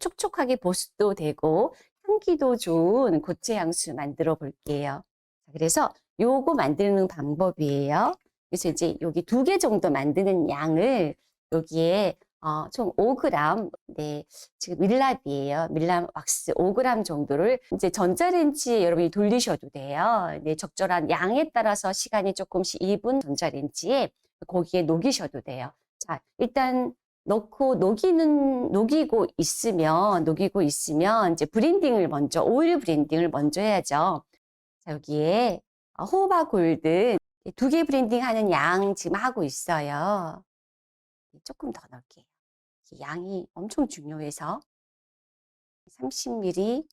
촉촉하게 보습도 되고 향기도 좋은 고체 향수 만들어 볼게요. 자, 그래서 요거 만드는 방법이에요. 그래서 이제 여기 두 개 정도 만드는 양을 여기에 어, 총 5g, 네, 지금 밀랍이에요. 밀랍 왁스 5g 정도를 이제 전자레인지에 여러분이 돌리셔도 돼요. 네, 적절한 양에 따라서 시간이 조금씩 2분 전자레인지에 거기에 녹이셔도 돼요. 자, 일단 넣고 녹이는, 녹이고 있으면, 녹이고 있으면 이제 브랜딩을 먼저, 오일 브랜딩을 먼저 해야죠. 자, 여기에 어, 호바 골든 두 개 브랜딩 하는 양 지금 하고 있어요. 조금 더 넣을게요. 이 양이 엄청 중요해서 30ml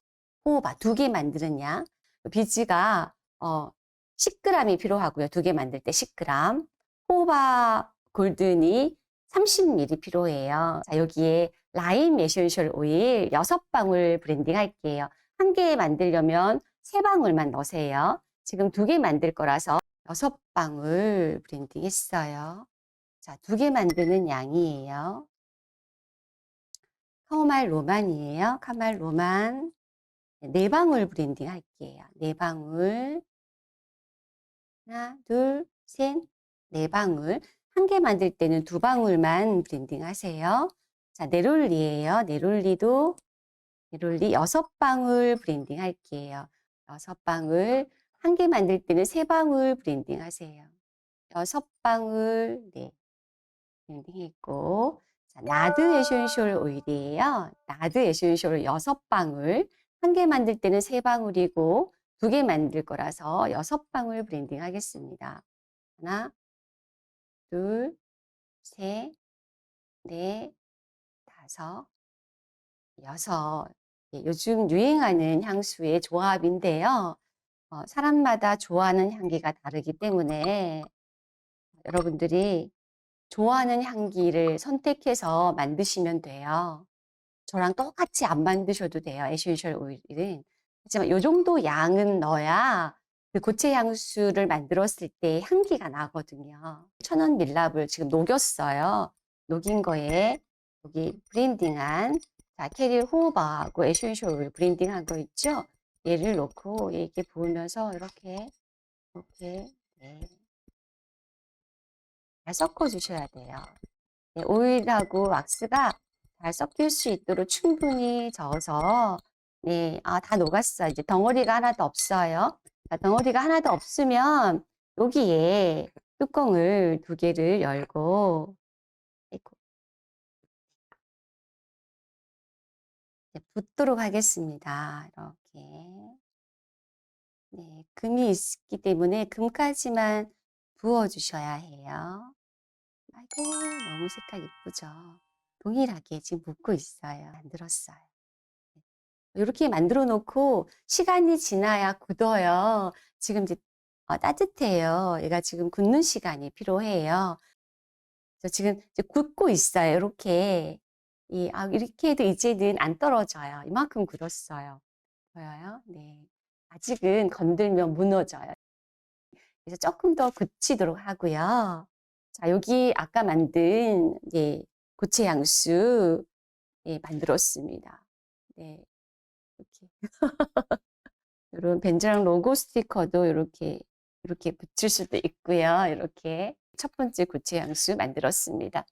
호바 두 개 만드는 양. 비즈가 어, 10g이 필요하고요. 두 개 만들 때 10g. 호바 골든이 30ml 필요해요. 자, 여기에 라임 에센셜 오일 6방울 브랜딩 할게요. 한 개 만들려면 3방울만 넣으세요. 지금 두 개 만들 거라서 6방울 브랜딩 했어요. 자, 두 개 만드는 양이에요. 카오말 로만이에요. 카말 로만. 네 방울 브랜딩 할게요. 네 방울. 하나, 둘, 셋, 네 방울. 한 개 만들 때는 두 방울만 브랜딩 하세요. 자, 네롤리예요. 네롤리도 네롤리 여섯 방울 브랜딩 할게요. 여섯 방울. 한 개 만들 때는 세 방울 브랜딩 하세요. 여섯 방울, 네. 브랜딩 했고. 자, 나드 에센셜 오일이에요. 나드 에센셜 여섯 방울. 한 개 만들 때는 세 방울이고, 두 개 만들 거라서 여섯 방울 브랜딩 하겠습니다. 하나, 둘, 셋, 넷, 다섯, 여섯. 예, 요즘 유행하는 향수의 조합인데요. 어, 사람마다 좋아하는 향기가 다르기 때문에 여러분들이 좋아하는 향기를 선택해서 만드시면 돼요. 저랑 똑같이 안 만드셔도 돼요. 에센셜 오일은. 하지만 이 정도 양은 넣어야 그 고체 향수를 만들었을 때 향기가 나거든요. 천연 밀랍을 지금 녹였어요. 녹인 거에 여기 브랜딩한 자, 캐리 호버하고 에센셜 브랜딩한 거 있죠? 얘를 넣고 이렇게 부으면서 이렇게 이렇게 네. 잘 섞어 주셔야 돼요. 네, 오일하고 왁스가 잘 섞일 수 있도록 충분히 저어서 네, 아, 다 녹았어요. 이제 덩어리가 하나도 없어요. 자, 덩어리가 하나도 없으면 여기에 뚜껑을 두 개를 열고 아이고. 네, 붓도록 하겠습니다. 이렇게. 네, 금이 있기 때문에 금까지만 부어주셔야 해요. 아이고, 너무 색깔 예쁘죠? 동일하게 지금 붓고 있어요. 만들었어요. 이렇게 만들어 놓고 시간이 지나야 굳어요. 지금 이제 어, 따뜻해요. 얘가 지금 굳는 시간이 필요해요. 저 지금 이제 굳고 있어요. 이렇게. 이, 아, 이렇게 해도 이제는 안 떨어져요. 이만큼 굳었어요. 보여요? 네. 아직은 건들면 무너져요. 그래서 조금 더 굳히도록 하고요. 자, 여기 아까 만든 예, 고체 향수 예, 만들었습니다. 네. 이렇게. 이런 벤즈랑 로고 스티커도 이렇게 이렇게 붙일 수도 있고요. 이렇게 첫 번째 고체 향수 만들었습니다.